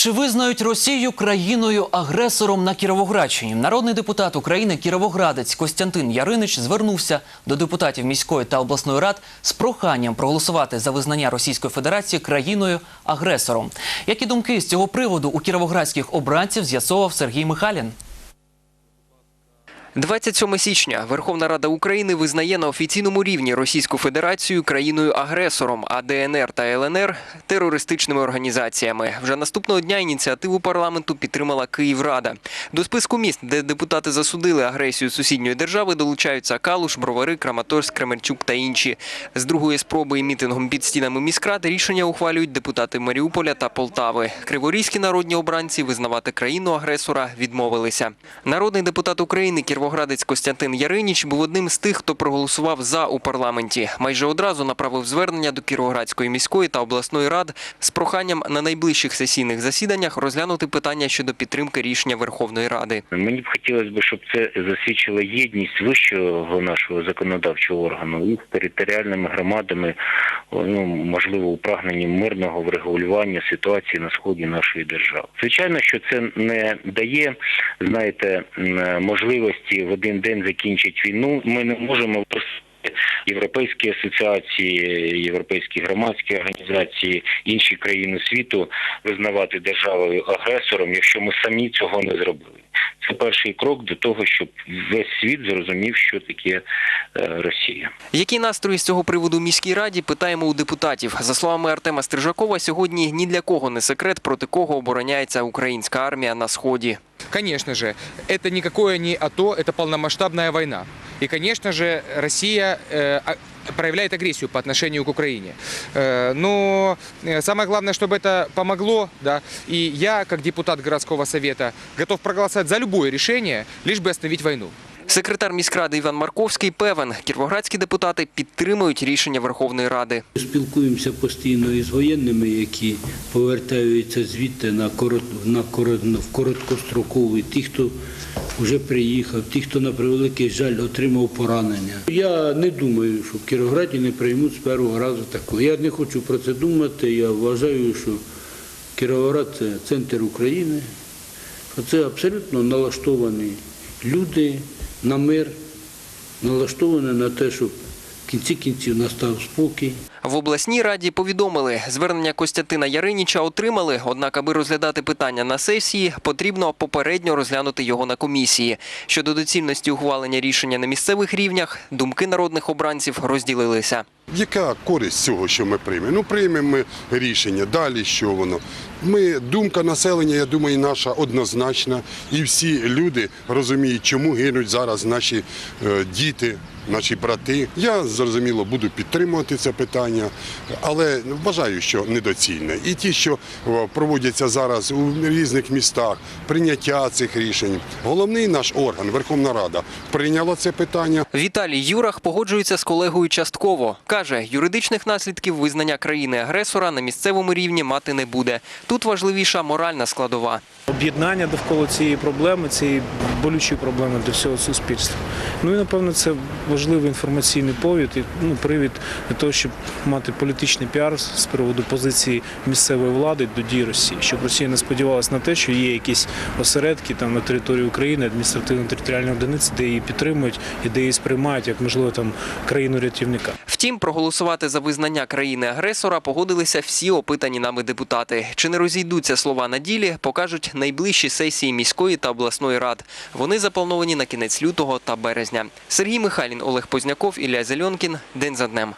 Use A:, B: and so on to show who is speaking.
A: Чи визнають Росію країною агресором на Кіровоградщині? Народний депутат України Кіровоградець Костянтин Яринич звернувся до депутатів міської та обласної рад з проханням проголосувати за визнання Російської Федерації країною агресором. Які думки з цього приводу у кіровоградських обранців з'ясовував Сергій Михайлін.
B: 27 січня Верховна Рада України визнає на офіційному рівні Російську Федерацію країною-агресором, а ДНР та ЛНР – терористичними організаціями. Вже наступного дня ініціативу парламенту підтримала Київрада. До списку міст, де депутати засудили агресію сусідньої держави, долучаються Калуш, Бровари, Краматорськ, Кременчук та інші. З другої спроби і мітингом під стінами міськрад рішення ухвалюють депутати Маріуполя та Полтави. Криворізькі народні обранці визнавати країну-агресора відмовилися. Народний депутат України Кіровоградець Костянтин Яриніч був одним з тих, хто проголосував за у парламенті. Майже одразу направив звернення до Кіровоградської міської та обласної рад з проханням на найближчих сесійних засіданнях розглянути питання щодо підтримки рішення Верховної Ради.
C: Мені б хотілося б, щоб це засвідчило єдність вищого нашого законодавчого органу і територіальними громадами, ну можливо, у прагненні мирного врегулювання ситуації на сході нашої держави. Звичайно, що це не дає, знаєте, можливості в один день закінчити війну. Ми не можемо просити Європейські асоціації, європейські громадські організації, інші країни світу визнавати державою агресором, якщо ми самі цього не зробили. Це перший крок до того, щоб весь світ зрозумів, що таке е, Росія.
B: Які настрої з цього приводу міській раді питаємо у депутатів. За словами Артема Стрижакова, сьогодні ні для кого не секрет, проти кого обороняється українська армія на сході.
D: Конечно же, это никакое не АТО, это полномасштабная война. И, конечно же, Россия э, а- проявляет агрессию по отношению к Украине. Э, но э, самое главное, чтобы это помогло, да, и я, как депутат городского совета, готов проголосовать за любое решение, лишь бы остановить войну.
B: Секретар міськради Іван Марковський певен, кіровоградські депутати підтримують рішення Верховної Ради.
E: Спілкуємося постійно із воєнними, які повертаються звідти на корот, на корот, в короткостроковий, ті, хто вже приїхав, ті, хто на превеликий жаль отримав поранення. Я не думаю, що в Кіровграді не приймуть з першого разу такого. Я не хочу про це думати. Я вважаю, що Кіровоград це центр України, це абсолютно налаштовані люди на мир, налаштовані на те, щоб в кінці кінців настав спокій.
B: В обласній раді повідомили, звернення Костянтина Яриніча отримали, однак, аби розглядати питання на сесії, потрібно попередньо розглянути його на комісії. Щодо доцільності ухвалення рішення на місцевих рівнях, думки народних обранців розділилися.
F: Яка користь цього, що ми приймемо? Ну, приймемо ми рішення, далі що воно. Ми, думка населення, я думаю, наша однозначна. І всі люди розуміють, чому гинуть зараз наші е, діти, наші брати. Я, зрозуміло, буду підтримувати це питання, але вважаю, що недоцільне. І ті, що проводяться зараз у різних містах, прийняття цих рішень. Головний наш орган, Верховна Рада, прийняла це питання.
B: Віталій Юрах погоджується з колегою частково. Каже, юридичних наслідків визнання країни-агресора на місцевому рівні мати не буде. Тут важливіша моральна складова.
G: Об'єднання довкола цієї проблеми, цієї болючої проблеми для всього суспільства. Ну і напевно це важливий інформаційний повід і ну, привід для того, щоб мати політичний піар з приводу позиції місцевої влади до дій Росії, щоб Росія не сподівалася на те, що є якісь осередки там на території України, адміністративно-територіальні одиниці, де її підтримують і де її сприймають як можливо там країну рятівника.
B: Втім, проголосувати за визнання країни-агресора погодилися всі опитані нами депутати. Чи не розійдуться слова на ділі, покажуть найближчі сесії міської та обласної рад. Вони заплановані на кінець лютого та березня. Сергій Михайлін, Олег Позняков, Ілля Зельонкін. День за днем.